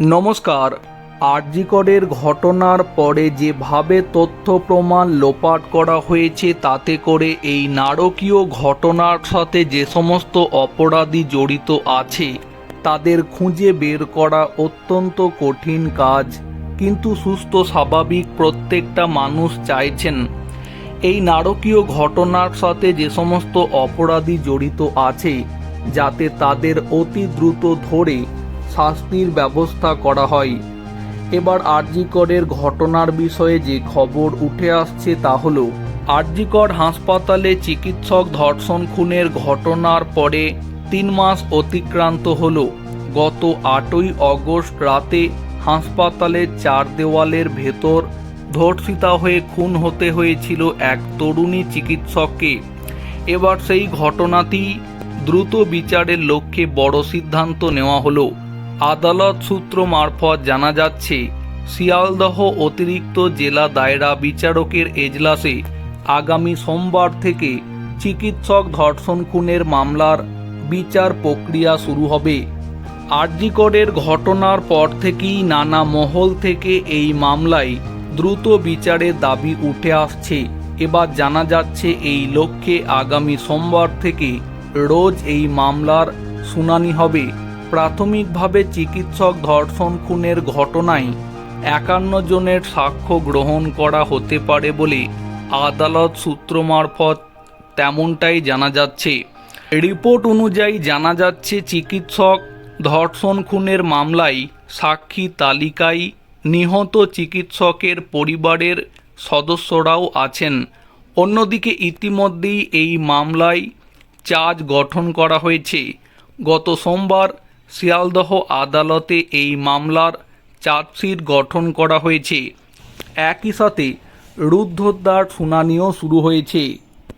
নমস্কার। আরজিকরের ঘটনার পরে যেভাবে তথ্য প্রমাণ লোপাট করা হয়েছে, তাতে করে এই নারকীয় ঘটনার সাথে যে সমস্ত অপরাধী জড়িত আছে, তাদের খুঁজে বের করা অত্যন্ত কঠিন কাজ। কিন্তু সুস্থ, স্বাভাবিক প্রত্যেকটা মানুষ চাইছেন এই নারকীয় ঘটনার সাথে যে সমস্ত অপরাধী জড়িত আছে, যাতে তাদের অতি দ্রুত ধরে শাস্তির ব্যবস্থা করা হয়। এবার আরজিকরের ঘটনার বিষয়ে যে খবর উঠে আসছে তা হল, আরজিকর হাসপাতালে চিকিৎসক ধর্ষণ খুনের ঘটনার পরে তিন মাস অতিক্রান্ত হল। গত আটই অগস্ট রাতে হাসপাতালের চার দেওয়ালের ভেতর ধর্ষিতা হয়ে খুন হতে হয়েছিল এক তরুণী চিকিৎসককে। এবার সেই ঘটনাটি দ্রুত বিচারের লক্ষ্যে বড় সিদ্ধান্ত নেওয়া হলো। আদালত সূত্র মারফত জানা যাচ্ছে, শিয়ালদহ অতিরিক্ত জেলা দায়রা বিচারকের এজলাসে আগামী সোমবার থেকে চিকিৎসক ধর্ষণ খুনের মামলার বিচার প্রক্রিয়া শুরু হবে। আরজিকরের ঘটনার পর থেকেই নানা মহল থেকে এই মামলায় দ্রুত বিচারের দাবি উঠে আসছে। এবার জানা যাচ্ছে, এই লক্ষ্যে আগামী সোমবার থেকে রোজ এই মামলার শুনানি হবে। প্রাথমিকভাবে চিকিৎসক ধর্ষণ খুনের ঘটনায় একান্ন জনের সাক্ষ্য গ্রহণ করা হতে পারে বলে আদালত সূত্র মারফত তেমনটাই জানা যাচ্ছে। রিপোর্ট অনুযায়ী জানা যাচ্ছে, চিকিৎসক ধর্ষণ খুনের মামলায় সাক্ষী তালিকায় নিহত চিকিৎসকের পরিবারের সদস্যরাও আছেন। অন্যদিকে ইতিমধ্যেই এই মামলায় চার্জ গঠন করা হয়েছে। গত সোমবার শিয়ালদহ আদালতে এই মামলার চার্জশিট গঠন করা হয়েছে। একই সাথে রুদ্ধদ্বার শুনানিও শুরু হয়েছে।